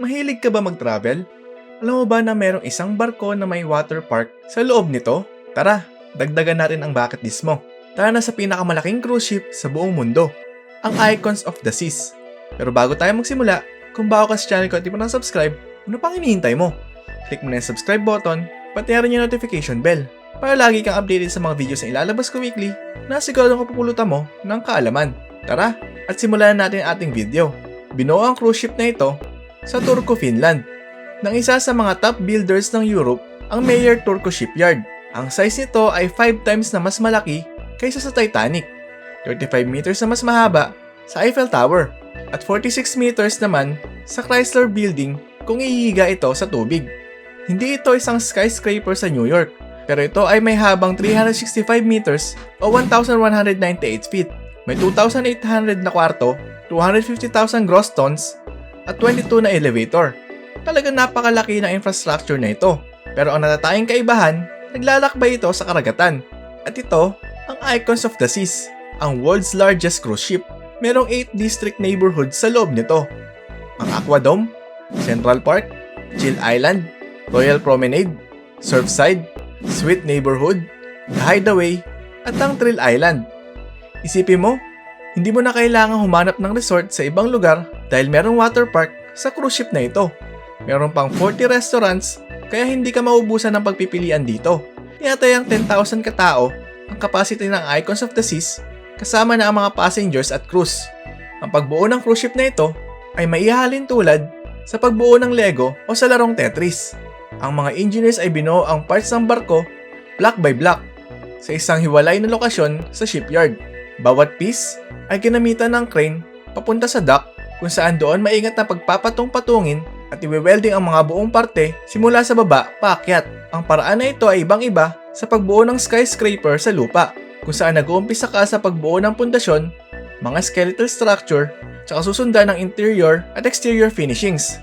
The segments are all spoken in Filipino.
Mahilig ka ba mag-travel? Alam mo ba na mayroong isang barko na may water park sa loob nito? Tara, dagdagan natin ang bucket list mo. Tara na sa pinakamalaking cruise ship sa buong mundo, ang Icons of the Seas. Pero bago tayo magsimula, kung bago ka sa channel ko at di pa na-subscribe, ano pang hinihintay mo? Click mo na yung subscribe button, pati na rin yung notification bell para lagi kang updated sa mga videos na ilalabas ko weekly na siguradong kapupulutan mo ng kaalaman. Tara, at simulan na natin ang ating video. Binuo ang cruise ship na ito sa Turku, Finland. Nang isa sa mga top builders ng Europe, ang Mayer Turku Shipyard. Ang size nito ay 5 times na mas malaki kaysa sa Titanic, 35 meters na mas mahaba sa Eiffel Tower, at 46 meters naman sa Chrysler Building kung ihiga ito sa tubig. Hindi ito isang skyscraper sa New York, pero ito ay may habang 365 meters o 1,198 feet. May 2,800 na kwarto, 250,000 gross tons, at 22 na elevator. Talagang napakalaki ng infrastructure na ito. Pero ang natatayang kaibahan, naglalakbay ito sa karagatan. At ito, ang Icons of the Seas, ang world's largest cruise ship. Merong 8 district neighborhoods sa loob nito. Ang Aquadome, Central Park, Chill Island, Royal Promenade, Surfside, Sweet Neighborhood, The Hideaway, at ang Thrill Island. Isipin mo, hindi mo na kailangang humanap ng resort sa ibang lugar dahil merong water park sa cruise ship na ito. Meron pang 40 restaurants kaya hindi ka maubusan ng pagpipilian dito. Tinatayang 10,000 katao ang capacity ng Icons of the Seas kasama na ang mga passengers at cruise. Ang pagbuo ng cruise ship na ito ay maihalin tulad sa pagbuo ng Lego o sa larong Tetris. Ang mga engineers ay binuo ang parts ng barko block by block sa isang hiwalay na lokasyon sa shipyard. Bawat piece ay ginamitan ng crane papunta sa dock kung saan doon maingat na pagpapatong-patungin at iwewelding ang mga buong parte simula sa baba paakyat. Ang paraan na ito ay ibang-iba sa pagbuo ng skyscraper sa lupa kung saan nag-uumpisa ka sa pagbuo ng pundasyon, mga skeletal structure, tsaka susundan ng interior at exterior finishings.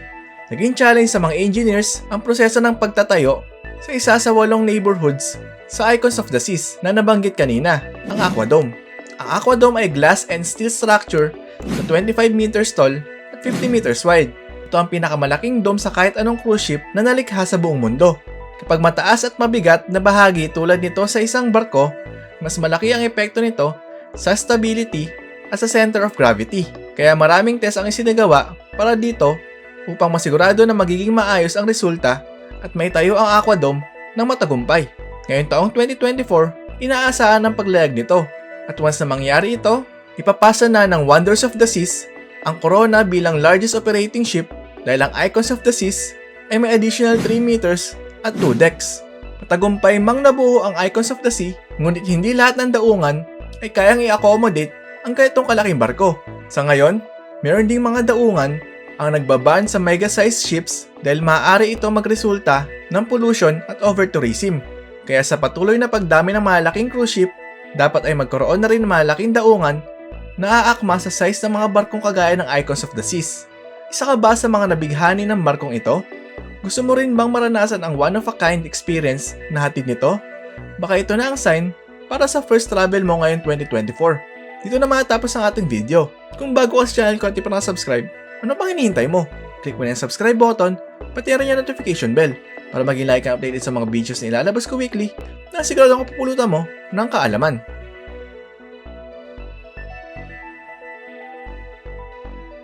Naging challenge sa mga engineers ang proseso ng pagtatayo sa isa sa walong neighborhoods sa Icons of the Seas na nabanggit kanina, ang Aquadome. Ang Aquadome ay glass and steel structure na 25 meters tall at 50 meters wide. Ito ang pinakamalaking dome sa kahit anong cruise ship na nalikha sa buong mundo. Kapag mataas at mabigat na bahagi tulad nito sa isang barko, mas malaki ang epekto nito sa stability at sa center of gravity. Kaya maraming test ang isinagawa para dito upang masigurado na magiging maayos ang resulta at may tayo ang Aquadome ng matagumpay. Ngayong taong 2024, inaasahan ang paglayag nito. At once na mangyari ito, ipapasa na ng Wonders of the Seas ang Corona bilang largest operating ship dahil ang Icons of the Seas ay may additional 3 meters at 2 decks. Matagumpay mang nabuo ang Icons of the Sea, ngunit hindi lahat ng daungan ay kayang i-accommodate ang ganitong kalaking barko. Sa ngayon, meron ding mga daungan ang nagbaban sa mega-sized ships dahil maaari ito magresulta ng pollution at over-tourism. Kaya sa patuloy na pagdami ng malaking cruise ship, dapat ay magkaroon na rin ng malaking daungan na aakma sa size ng mga barkong kagaya ng Icons of the Seas. Isa ka ba sa mga nabighani ng barkong ito? Gusto mo rin bang maranasan ang one-of-a-kind experience na hatid nito? Baka ito na ang sign para sa first travel mo ngayon 2024. Dito na matapos ang ating video. Kung bago ka sa channel ko at di pa nakasubscribe, ano pang hinihintay mo? Click mo na yung subscribe button, pati rin yung notification bell para maging like and updated sa mga videos na ilalabas ko weekly na sigurado pupulutan mo ng kaalaman.